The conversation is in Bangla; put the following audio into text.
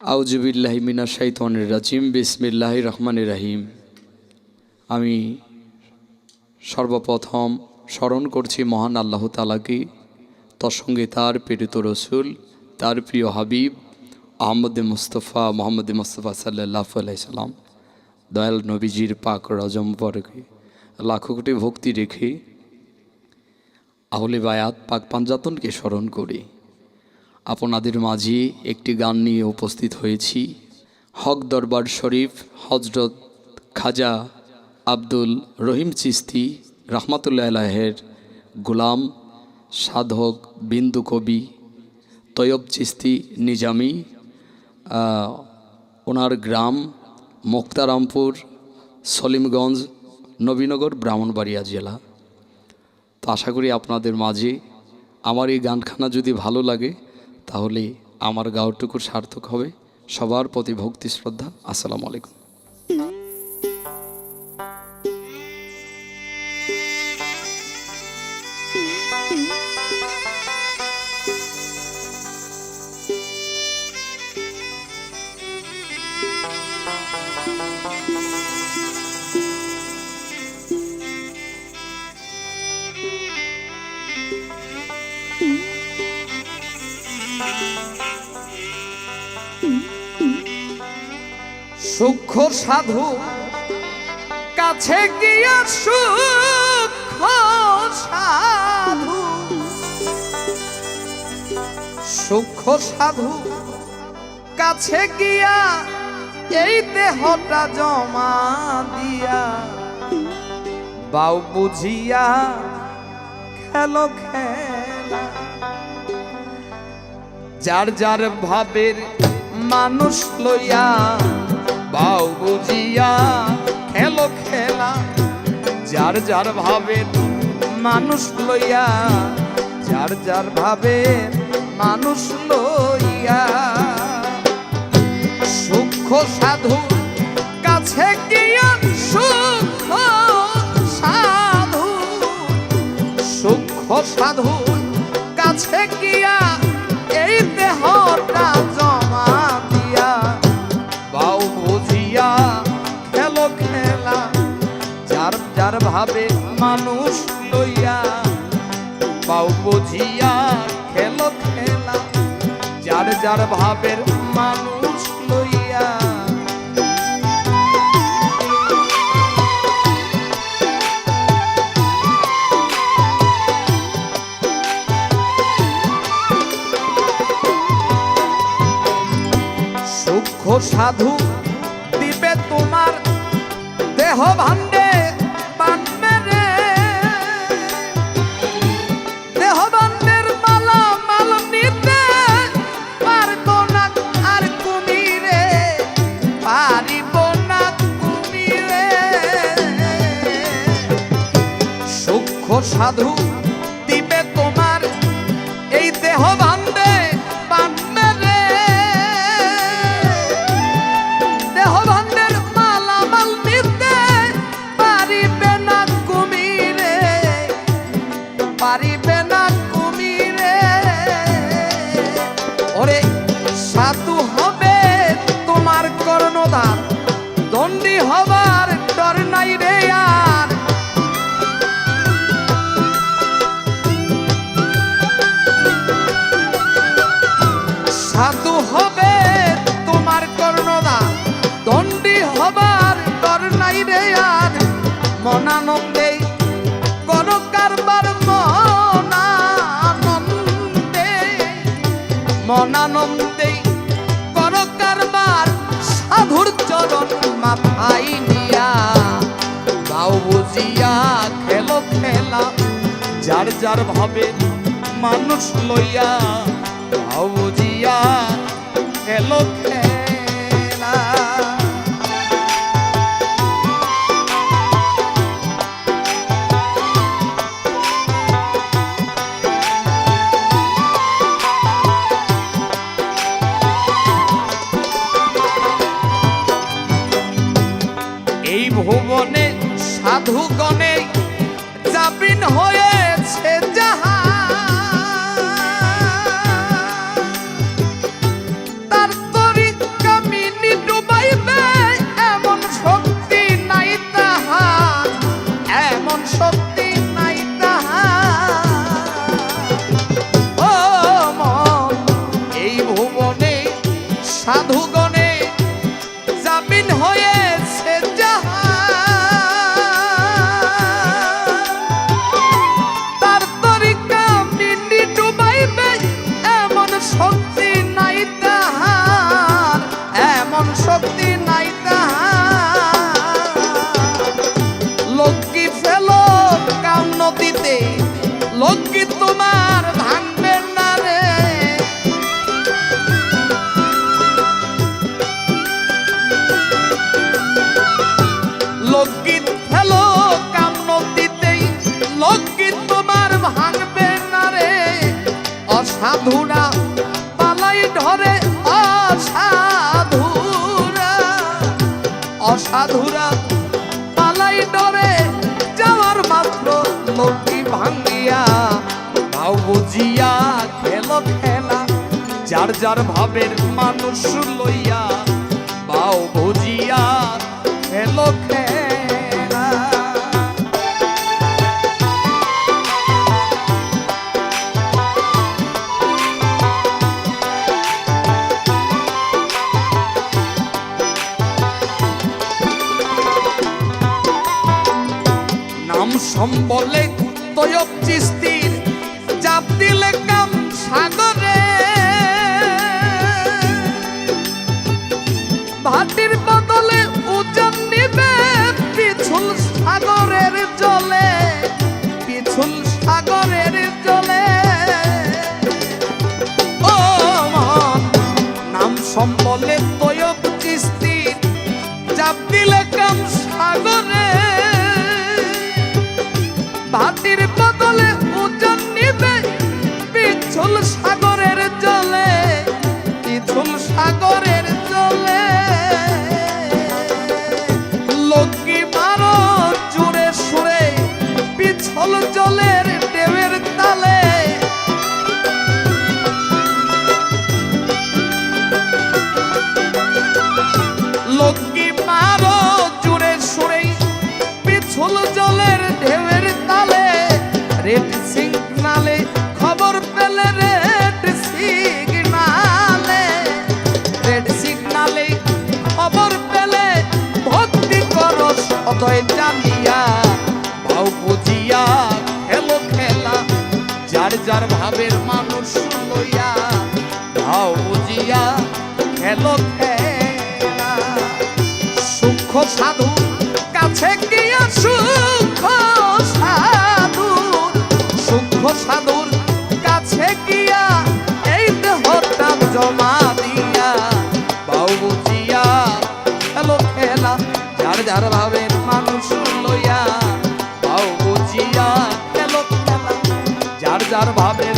আউজুবিল্লাহি মিনা শাইতানির রাজিম বিসমিল্লাহ রহমান রাহিম। আমি সর্বপ্রথম স্মরণ করছি মহান আল্লাহ তালাকে তার সঙ্গে তার প্রেরিত রসুল, তার প্রিয় হাবিব, আহমদ মুস্তফা, মোহাম্মদ মুস্তফা সাল্লাহ সাল্লাম। দয়াল নবীজির পাক রজম পরকে লাখো কোটি ভক্তি রেখে আহলে বায়াত পাক পাঞ্জাতনকে স্মরণ করি। আপনাদের মাঝে একটি গান নিয়ে উপস্থিত হয়েছি। হক দরবার শরীফ হজরত খাজা আব্দুল রহিম চিস্তি রহমাতুল্লাহ আলাহের গোলাম, সাধক, বিন্দু কবি, তৈয়ব চিস্তি নিজামি ওনার গ্রাম মুক্তারামপুর, সলিমগঞ্জ, নবীনগর, ব্রাহ্মণবাড়িয়া জেলা। তো আশা করি আপনাদের মাঝে আমার এই গানখানা যদি ভালো লাগে তাহলে আমার গাওয়াটুকুর সার্থক হবে। সবার প্রতি ভক্তি শ্রদ্ধা। আসসালামু আলাইকুম। সূক্ষ্ম সাধু, কাছে গিয়া সূক্ষ্ম সাধু। সূক্ষ্ম সাধু, কাছে গিয়া এই দেহটা জমা দিয়া। বাউ বুঝিয়া খেলো খেলা। যার যার ভাবের মানুষ লইয়া বাউ বুঝিয়া, খেলো খেলা। যার যার ভাবে মানুষ লইয়া, যার যার ভাবে মানুষ লইয়া। সূক্ষ্ম সাধু, কাছে গিয়া সূক্ষ্ম সাধু। সূক্ষ্ম সাধু, কাছে গিয়া ভাবে মানুষ লইয়া বাউ বুঝিয়া খেলো খেলা। যার যার ভাবের মানুষ লইয়া। সূক্ষ্ম সাধু দিবে তোমার দেহ ভাণ্ডে। সাধু দিবে তোমার এই দেহ ভাণ্ডে বানবে রে। দেহ ভাণ্ডের মালামাল পারিবে না কুমিরে, পারিবে সাধু হবে তোমার দণ্ডি হবার ডর নাই মনানন্দে কোন কারবার মনানন্দে। মনানন্দে কোন কারবার সাধুর চরণ মাথায় নিয়া। গাও বুঝিয়া খেলো খেলা, যার যার ভাবে মানুষ লইয়া। গাও বুঝিয়া খেলো খেলা। passado, o অসাধুরা পালাই ধরে অসাধুরা। অসাধুরা, পালাই ধরে যাওয়ার মাত্র লক্ষ্মী ভাঙ্গিয়া ভাও বুঝিয়া খেল খেলা, যার যার ভাবের মানুষ লইয়া সম্বলে তয়ব চিস্তির চাপ দিলে কাম সাগরে। ভাটির বদলে ওজন নিবে পিছুল সাগরের জলে, পিছুল সাগরের জলে। ও নাম সম্বলে রেড সিগনালে খবর পেলে রেড সিগনালে। রেড সিগনালে খবর পেলে ভক্তি করো সদয় জানিয়া। ভাও বুঝিয়া খেলো খেলা, যার যার ভাবের মানুষ লইয়া। ভাও বুঝিয়া খেলো খেলা। সুখ সাধু কাছে গিয়া সুখ জমা দিয়া, বাউ বুঝিয়া খেলো খেলা। যার যার ভাবের মানুষ লইয়া, বাউ বুঝিয়া খেলো খেলা। যার যার ভাবের